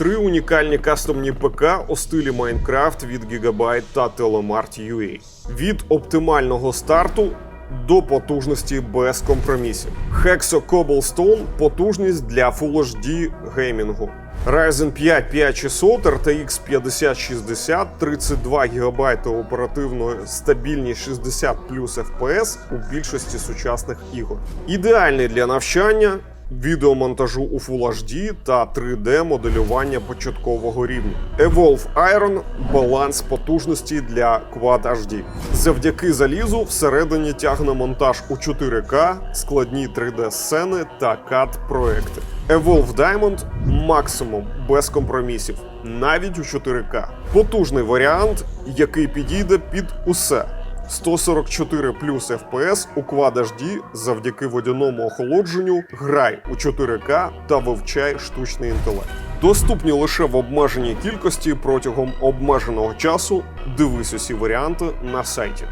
Три унікальні кастомні ПК у стилі Майнкрафт від Gigabyte та Telemart UA. Від оптимального старту до потужності без компромісів. Hexo Cobblestone – потужність для Full HD геймінгу. Ryzen 5 5600, RTX 5060, 32 ГБ оперативної стабільність 60 плюс FPS у більшості сучасних ігор. Ідеальний для навчання, відеомонтажу у Full HD та 3D моделювання початкового рівня. Evolve Iron – баланс потужності для Quad HD. Завдяки залізу всередині тягне монтаж у 4К, складні 3D-сцени та кат-проекти. Evolve Diamond – максимум без компромісів, навіть у 4К. Потужний варіант, який підійде під усе. 144 плюс FPS у Quad HD завдяки водяному охолодженню, грай у 4К та вивчай штучний інтелект. Доступні лише в обмеженій кількості протягом обмеженого часу. Дивись усі варіанти на сайті.